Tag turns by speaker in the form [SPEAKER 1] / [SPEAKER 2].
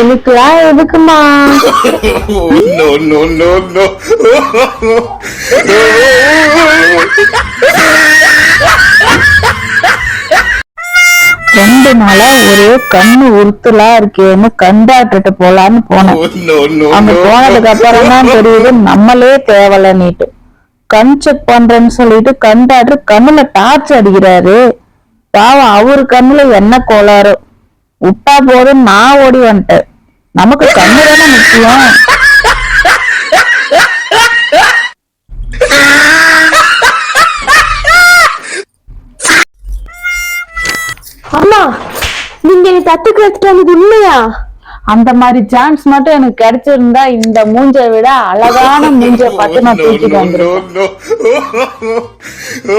[SPEAKER 1] இதுக்கெல்லாம் எதுக்குமா. ரெண்டு நாளா ஒரே கண்ணு உறுத்தலா இருக்கேன்னு கண் டாக்டர்கிட்ட போலான்னு போனேன்.
[SPEAKER 2] No,
[SPEAKER 1] அங்க. போனதுக்கு அப்புறம் தான் தெரியுது நம்மளே தேவலன்னுட்டு. கண் செக் பண்றேன்னு சொல்லிட்டு கண் டாக்டர் கண்ணுல டார்ச் அடிக்கிறாரு. பாவம் அவரு கண்ணுல என்ன கோளாறு விட்டா போதும் நான் ஓடி வந்துட்டேன் நமக்கு கண்ணு தானே முக்கியம்
[SPEAKER 3] அம்மா நீங்க என்னை தத்துக்கு எடுத்துட்டு வந்தது உண்மையா
[SPEAKER 1] அந்த மாதிரி சான்ஸ் மட்டும் எனக்கு கிடைச்சிருந்தா இந்த மூஞ்சை விட அழகான மூஞ்சை பார்த்து நான் தூக்கிட்டு
[SPEAKER 2] no.